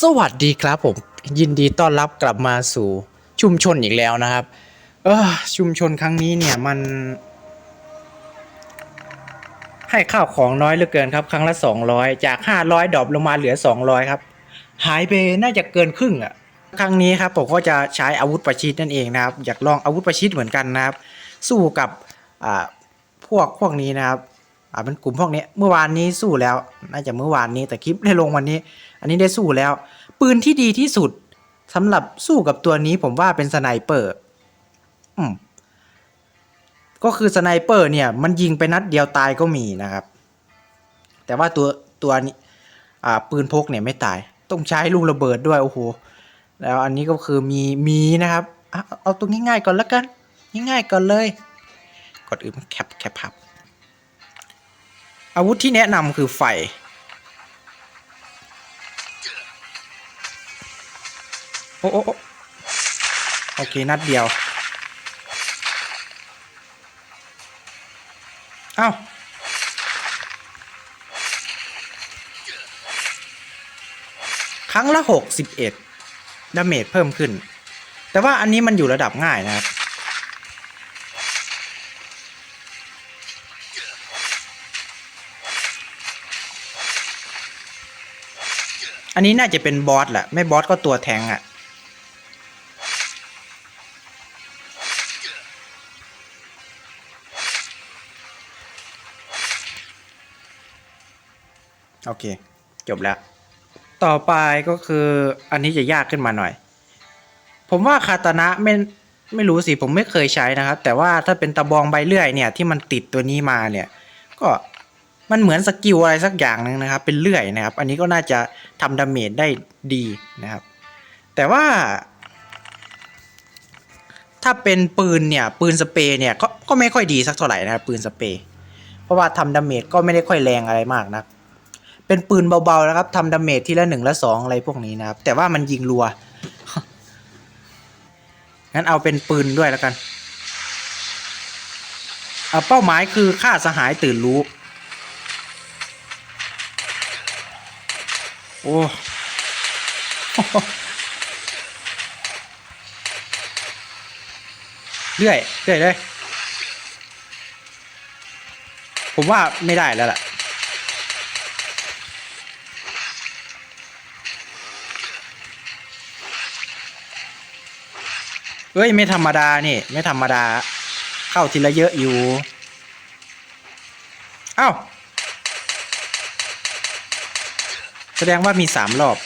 สวัสดีครับผมยินดีต้อนรับกลับมาสู่ชุมชนอีกแล้วนะครับ เออชุมชนครั้งนี้เนี่ยมัน ให้ข้าวของน้อยเหลือเกินครับ ครั้งละ200จาก500ดรอปลงมาเหลือ200ครับ หายไปน่าจะเกินครึ่งอะครั้งนี้ครับผมก็จะใช้อาวุธประชิดนั่นเองนะครับ อยากลองอาวุธประชิดเหมือนกันนะครับ สู้กับอ่าพวกพวกนี้นะครับ อ่าเป็นกลุ่มพวกนี้เมื่อวานนี้สู้แล้ว น่าจะเมื่อวานนี้แต่คลิปได้ลงวันนี้ อันนี้ได้สู้แล้ว ปืนที่ดีที่สุดสำหรับสู้กับตัวนี้ผมว่าเป็นสไนเปอร์อืมก็คือสไนเปอร์เนี่ยมันยิงไปนัดเดียวตายก็มีนะครับ แต่ว่าตัวตัวนี้อ่าปืนพกเนี่ยไม่ตาย ต้องใช้ลูกระเบิดด้วยโอ้โหแล้วอันนี้ก็คือมีมีนะครับ เอาเอาตัวง่ายๆก่อนแล้วกัน ง่ายๆก่อนเลยกดอื่นมันแคปแคปพับ อาวุธที่แนะนำคือไฟ โอ้โอ้โอ้โอเค นัดเดียว เอ้าครั้งละหกสิบเอ็ดดาเมจเพิ่มขึ้น แต่ว่าอันนี้มันอยู่ระดับง่ายนะครับ อันนี้น่าจะเป็นบอสแหละ ไม่บอสก็ตัวแทงอะ่ะ โอเค จบแล้ว ต่อไปก็คืออันนี้จะยากขึ้นมาหน่อย ผมว่าคาตานะไม่ไม่รู้สิ ผมไม่เคยใช้นะครับ แต่ว่าถ้าเป็นตะบองใบเลื่อยเนี่ยที่มันติดตัวนี้มาเนี่ย ก็ มันเหมือนสกิลอะไรสักอย่างหนึ่งนะครับ เป็นเลื่อยนะครับ อันนี้ก็น่าจะทำดาเมจได้ดีนะครับ แต่ว่า ถ้าเป็นปืนเนี่ย ปืนสเปรย์เนี่ยก็ก็ไม่ค่อยดีสักเท่าไหร่นะครับ ปืนสเปรย์เพราะว่าทำดาเมจก็ไม่ได้ค่อยแรงอะไรมากนะเป็นปืนเบาๆนะครับทำดาเมจทีละหนึ่งละสองอะไรพวกนี้นะครับ แต่ว่ามันยิงรัวงั้นเอาเป็นปืนด้วยแล้วกันเอาเป้าหมายคือฆ่าสหายตื่นรู้ โอ้เรื่อยเรื่อยเลย ผมว่าไม่ได้แล้วล่ะ เอ้ย ไม่ธรรมดานี่ ไม่ธรรมดา เข้าทีละเยอะอยู่ เอ้า แสดงว่ามีสามรอบ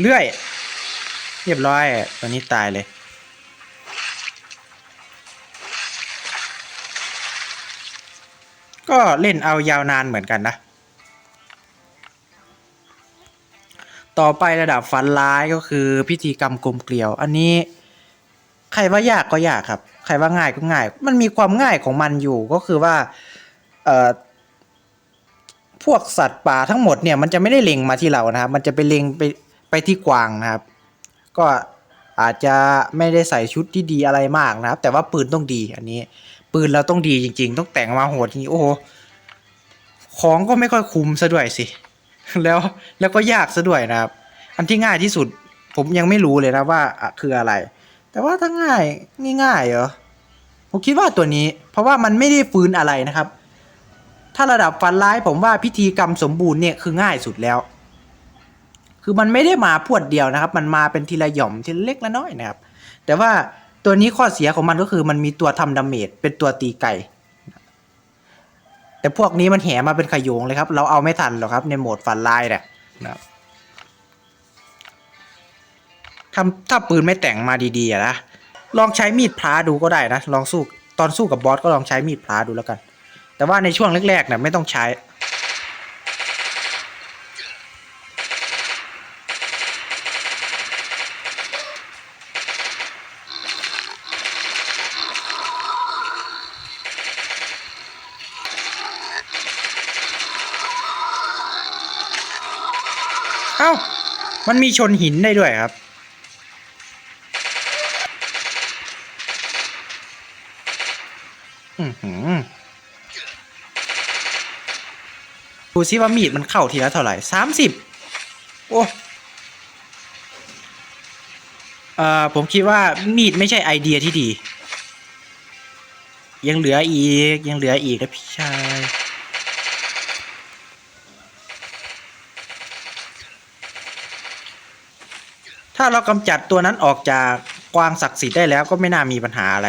เลื่อย เรียบร้อยตัวนี้ตายเลย ก็เล่นเอายาวนานเหมือนกันนะ ต่อไประดับฟันร้ายก็คือพิธีกรรมกลมเกลียว อันนี้ ใครว่ายากก็ยากครับ ใครว่าง่ายก็ง่าย มันมีความง่ายของมันอยู่ก็คือว่าเอ่อพวกสัตว์ป่าทั้งหมดเนี่ยมันจะไม่ได้เล็งมาที่เรานะครับ มันจะไปเล็งไปไปที่กวางนะครับ ก็อาจจะไม่ได้ใส่ชุดที่ดีอะไรมากนะครับ แต่ว่าปืนต้องดีอันนี้ ปืนเราต้องดีจริง ๆ ต้องแต่งมาโหดจริงโอ้โหของก็ไม่ค่อยคุ้มซะด้วยสิ แล้วแล้วก็ยากซะด้วยนะครับ อันที่ง่ายที่สุด ผมยังไม่รู้เลยนะว่าคืออะไร แต่ว่าถ้าง่ายง่ายๆเหรอผมคิดว่าตัวนี้ เพราะว่ามันไม่ได้ฟื้นอะไรนะครับ ถ้าระดับฟันร้ายผมว่าพิธีกรรมสมบูรณ์เนี่ยคือง่ายสุดแล้ว คือมันไม่ได้มาพวดเดียวนะครับ มันมาเป็นทีละหย่อมทีละเล็กละน้อยนะครับ แต่ว่า ตัวนี้ข้อเสียของมันก็คือมันมีตัวทำดาเมจเป็นตัวตีไก่ แต่พวกนี้มันแห่มาเป็นขโยงเลยครับ เราเอาไม่ทันหรอกครับในโหมดฟันลายเนี่ยนะครับทำถ้าปืนไม่แต่งมาดีๆนะลองใช้มีดพลาดูก็ได้นะ ลองสู้ตอนสู้กับบอสก็ลองใช้มีดพลาดูแล้วกัน แต่ว่าในช่วงแรกๆเนี่ยไม่ต้องใช้ เอ้า มันมีชนหินได้ด้วยครับอือหือดูซิว่ามีดมันเข้าทีละเท่าไหร่สามสิบโอ้เอ่อผมคิดว่ามีดไม่ใช่ไอเดียที่ดี ยังเหลืออีก ยังเหลืออีกนะพี่ชาย ถ้าเรากำจัดตัวนั้นออกจากกวางศักดิ์สิทธิ์ได้แล้วก็ไม่น่ามีปัญหาอะไร